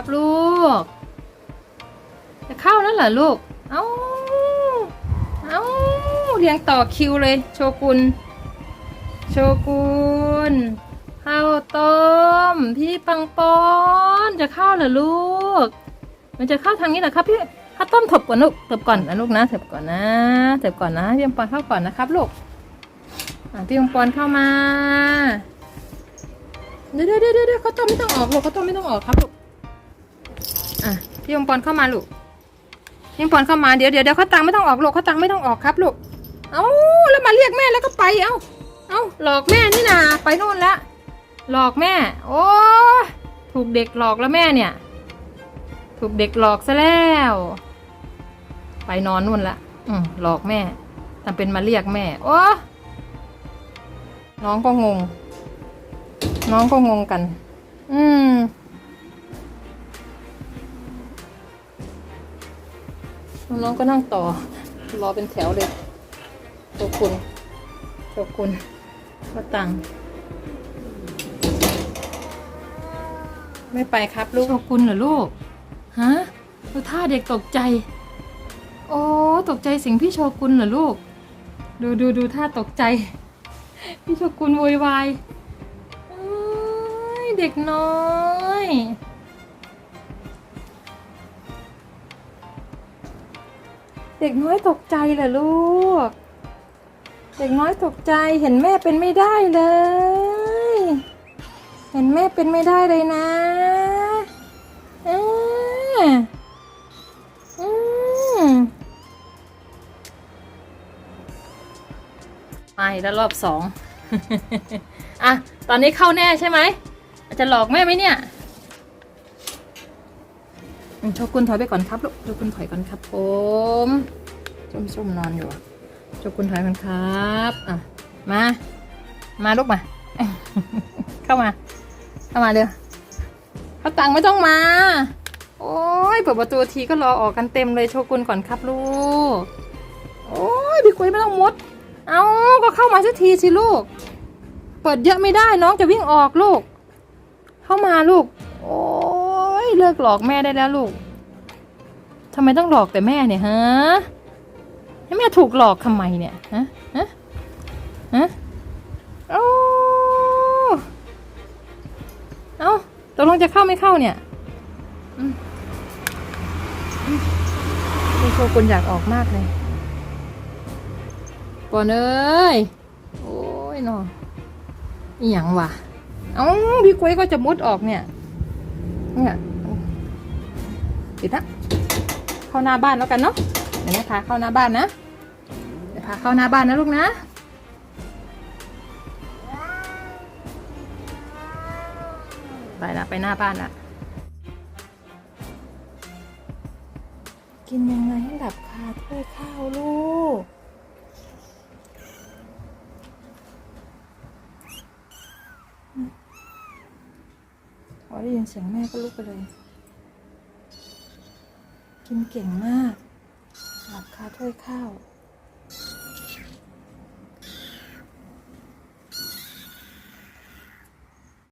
ครับลูก จะเข้าแล้วเหรอลูก เอา้า เอา้า เรียงต่อคิวเลย โชกุน โชกุน ข้าวต้ม พี่ปังปอน จะเข้าเหรอลูก มันจะเข้าทางนี้เหรอครับพี่ข้าวต้มถบก่อนลูกถบก่อนนะลูกนะถบก่อนนะถบก่อนนะพี่ปังปอนเข้าก่อนนะครับลูกพี่ปังปอนเข้ามาเดี๋ยวเดี๋ยวเดี๋ยวเขาต้มไม่ต้องออกลูกเขาต้มไม่ต้องออกครับลูก พี่ปังปอนเข้ามาลูกพี่ปังปอนเข้ามาเดี๋ยวเดี๋ยวเดี๋ยวเขาตังไม่ต้องออกลูกเขาตังไม่ต้องออกครับลูกเอ้าแล้วมาเรียกแม่แล้วก็ไปเอ้าเอ้าหลอกแม่นี่นาไปนู่นละหลอกแม่ โอ้ถูกเด็กหลอกแล้วแม่เนี่ย ถูกเด็กหลอกซะแล้ว ไปนอนนู่นละอืมหลอกแม่ทำเป็นมาเรียกแม่ โอ้น้องก็งง น้องก็งงกัน อืม น้องก็นั่งต่อ รอเป็นแถวเลยโชคุณโชคุณก็ตังไม่ไปครับลูกโชกุนเหรอลูกฮะดูท่าเด็กตกใจ โอ้ตกใจสิ่งพี่โชกุนเหรอลูก ดูดูดูท่าตกใจ พี่โชกุนโวยวายเด็กน้อย เด็กน้อยตกใจเหรอลูก เด็กน้อยตกใจเห็นแม่เป็นไม่ได้เลย เห็นแม่เป็นไม่ได้เลยนะเอออืมมาอีกแล้วรอบสองอะ ตอนนี้เข้าแน่ใช่ไหม จะหลอกแม่ไหมเนี่ย โชกุนถอยไปก่อนครับลูกโชกุนถอยก่อนครับผมส้มๆนอนอยู่อะโชกุนถอยก่อนครับอะมา มาลูกมา เข้ามา เข้ามาเร็วเขาตังค์ไม่ต้องมา โอ้ยเปิดประตูทีก็รอออกกันเต็มเลยโชกุนก่อนครับลูก โอ้ยพี่กุยไม่ต้องมุด เอาก็เข้ามาสักทีสิลูก เปิดเยอะไม่ได้น้องจะวิ่งออกลูก เข้ามาลูก โอ้ เลิกหลอกแม่ได้แล้วลูกทำไมต้องหลอกแต่แม่เนี่ยฮะให้แม่ถูกหลอกทำไมเนี่ยฮะฮะฮะโอ้เอ้าตกลงจะเข้าไม่เข้าเนี่ยอืมอืมนี่โชกุนอยากออกมากเลยปอนเอ้ย โอ้ยนออีหยังวะ เอ้าพี่กุ้ยก็จะมุดออกเนี่ย เนี่ย ปิดนะเข้าหน้าบ้านแล้วกันเนาะเดี๋ยวแม่พาเข้าหน้าบ้านนะเดี๋ยวพาเข้าหน้าบ้านนะลูกนะไปละไปหน้าบ้านละกินยังไงให้ดับคาถ้วยข้าวลูกพอได้ยินเสียงแม่ก็ลุกไปเลย กินเก่งมากหลับคาถ้วยข้าว